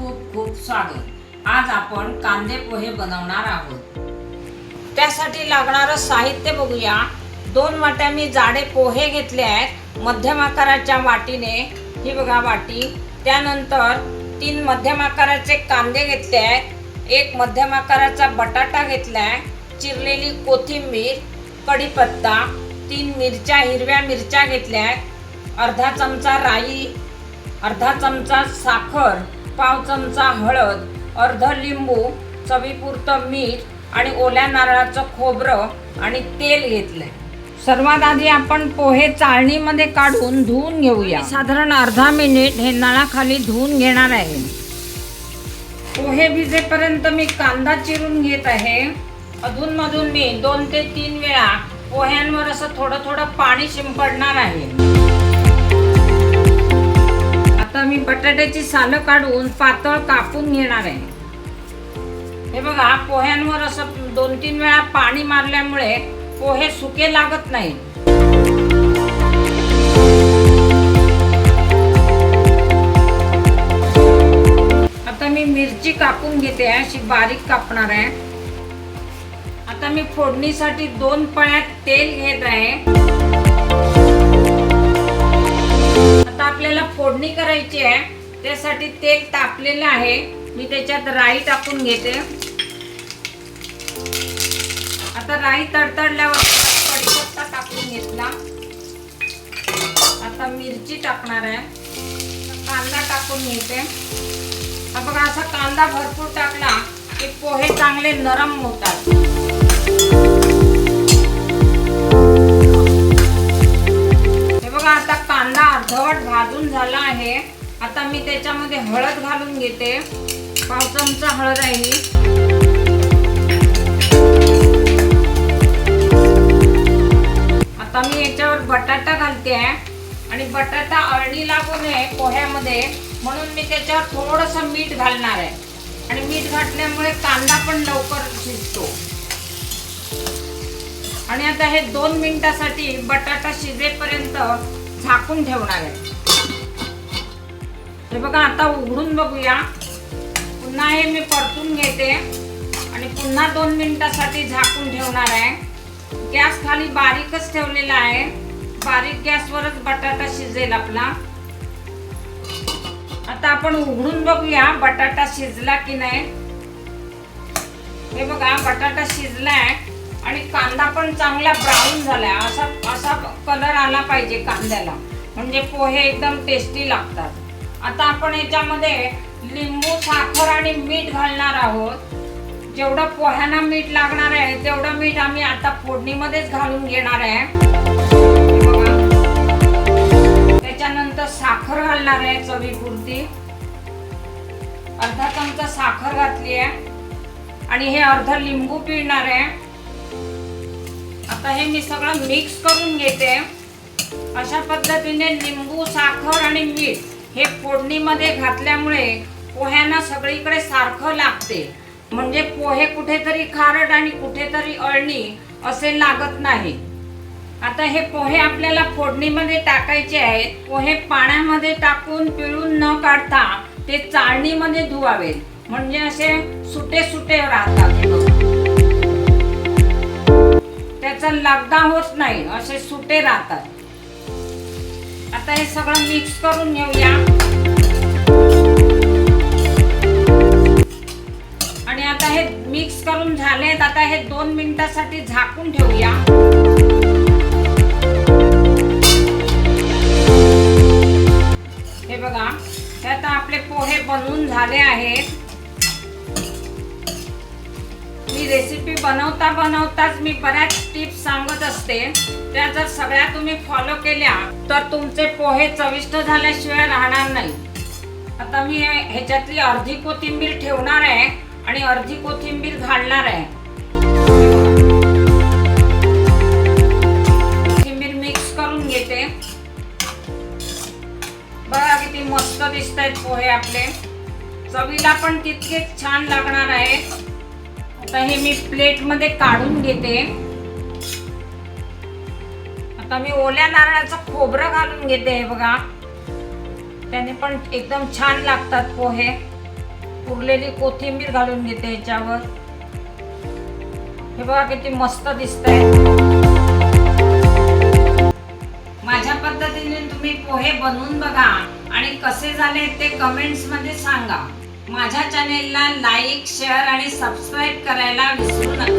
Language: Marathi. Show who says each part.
Speaker 1: खूप खूप साघं आज आपण पोहे बनवणार आहोत. त्यासाठी लागणारं साहित्य बघूया. दोन वाट्या मी जाडे पोहे घेतले आहेत. मध्यम आकाराच्या वाटीने. ही बघा वाटी. त्यानंतर तीन मध्यम आकाराचे कांदे घेतले आहेत. एक मध्यम आकाराचा बटाटा घेतला आहे. चिरलेली कोथिंबीर कढीपत्ता तीन मिरच्या हिरव्या मिरच्या घेतल्या आहेत. अर्धा चमचा राई अर्धा चमचा साखर पाव चमचा हळद अर्ध लिंबू चवीपुरतं मीठ आणि ओल्या नारळाचं खोबरं आणि तेल घेतलंय. सर्वात आधी आपण पोहे चाळणीमध्ये काढून धुवून घेऊया. साधारण अर्धा मिनिट हे नळाखाली धुवून घेणार आहे. पोहे भिजेपर्यंत मी कांदा चिरून घेत आहे. अधूनमधून मी दोन ते तीन वेळा पोह्यांवर असं थोडं थोडं पाणी शिंपडणार आहे. आता मी बटाट्याची सालं काढून पातळ कापून घेणार आहे. हे बघा पोह्यांवर असं दोन तीन वेळा पाणी मारल्यामुळे पोहे सुके लागत नाही. आता मी मिरची कापून घेते अशी बारीक कापणार आहे. आता मी फोडणीसाठी दोन पळ्यात तेल घेत आहे. फोडणी करायची आहे. त्यासाठी तेल तापलेलं आहे. मी त्याच्यात राई टाकून घेते. आता राई तडतडल्यावर कडीपत्ता टाकून घेतला. आता मिरची टाकणार आहे. कांदा टाकून घेते. आता बघा असा कांदा भरपूर टाकला की पोहे चांगले नरम होतात. बघा आता कांदा अर्धवट भाजून झाला आहे. आता मी त्याच्यामध्ये हळद घालून घेते. पाव चमचा हळद आहे ही. आता मी याच्यावर बटाटा घालते. आहे आणि बटाटा अळणी लागू नये पोह्यामध्ये. म्हणून मी त्याच्यावर थोडंसं मीठ घालणार आहे. आणि मीठ घातल्यामुळे कांदा पण लवकर शिजतो. आणि आता हे दोन मिनिटासाठी बटाटा शिजेपर्यंत झाकून ठेवणार आहे. हे बघा आता उघडून बघूया. पुन्हा हे मी परतून घेते आणि पुन्हा दोन मिनिटासाठी झाकून ठेवणार आहे. गॅस खाली बारीकच ठेवलेला आहे. बारीक गॅसवरच बटाटा शिजेल आपला. आता आपण उघडून बघूया बटाटा शिजला की नाही. हे बघा बटाटा शिजलाय. आणि कांदा पण चांगला ब्राऊन झालाय. असा असा कलर आला पाहिजे कांद्याला. म्हणजे पोहे एकदम टेस्टी लागतात. आता आपण याच्यामध्ये लिंबू साखर आणि मीठ घालणार आहोत. जेवढं पोह्यांना मीठ लागणार आहे तेवढं मीठ आम्ही आता फोडणीमध्येच घालून घेणार आहे. त्याच्यानंतर साखर घालणार आहे चवीपुरती. अर्धा चमचा साखर घातली आहे. आणि हे अर्ध लिंबू पिळणार आहे. आता हे मी सगळं मिक्स करून घेते. अशा पद्धतीने लिंबू साखर आणि मीठ हे फोडणीमध्ये घातल्यामुळे पोह्यांना सगळीकडे सारखं लागते. म्हणजे पोहे कुठेतरी खारट आणि कुठेतरी अळणी असे लागत नाही. आता हे पोहे आपल्याला फोडणीमध्ये टाकायचे आहेत. पोहे पाण्यामध्ये टाकून पिळून न काढता ते चाळणीमध्ये धुवावेत. म्हणजे असे सुटे सुटे राहतात त्याचा लगदा होत नाही असे सुटे राहतात. आता हे सगळं मिक्स करून घेऊया. आणि आता हे मिक्स करून झालेत आता हे दोन मिनिटासाठी झाकून ठेवूया. हे बघा हे आता आपले पोहे बनवून झाले आहेत. मी रेसिपी बनवता बनवताच मी बऱ्याच टिप्स सांगत असते. त्या जर सगळ्या तुम्ही फॉलो केल्या तर तुमचे पोहे चविष्ट झाल्याशिवाय राहणार नाही. आता मी ह्याच्यातली अर्धी कोथिंबीर ठेवणार आहे आणि अर्धी कोथिंबीर घालणार आहे. कोथिंबीर मिक्स करून घेते. बघा किती मस्त दिसत आहेत पोहे आपले. चवीला पण तितकेच छान लागणार आहे. आता हे मी प्लेटमध्ये काढून घेते. आता मी ओल्या नारळाचं खोबरं घालून घेते हे बघा. त्याने पण एकदम छान लागतात पोहे. उरलेली कोथिंबीर घालून घेते याच्यावर हे बघा किती मस्त दिसत आहे माझ्या पद्धतीने तुम्ही पोहे बनवून बघा आणि कसे झाले ते कमेंट्समध्ये सांगा. माझ्या चॅनेलला लाईक शेअर आणि सबस्क्राईब करायला विसरू नका.